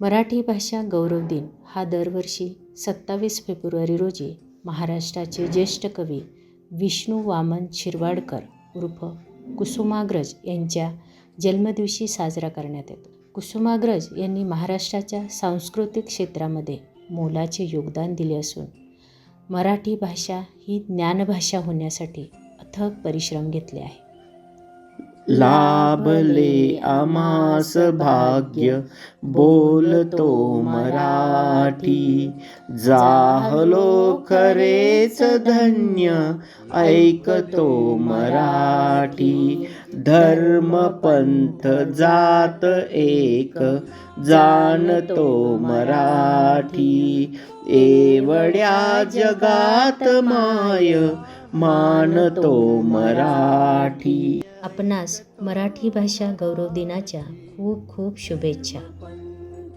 मराठी भाषा गौरव दिन हा दरवर्षी सत्तावीस फेब्रुवारी रोजी महाराष्ट्राचे ज्येष्ठ कवी विष्णू वामन शिरवाडकर उर्फ कुसुमाग्रज यांच्या जन्मदिवशी साजरा करण्यात येतो. कुसुमाग्रज यांनी महाराष्ट्राच्या सांस्कृतिक क्षेत्रामध्ये मोलाचे योगदान दिले असून मराठी भाषा ही ज्ञानभाषा होण्यासाठी अथक परिश्रम घेतले आहे. लाभले आमास भाग्य बोलतो मराठी जाहलो खरेच धन्य ऐकतो मराठी धर्म पंथ जात एक जाणतो मराठी एवढ्या जगात माय मानतो मराठी. आपणास मराठी भाषा गौरव दिनाच्या खूप खूप शुभेच्छा.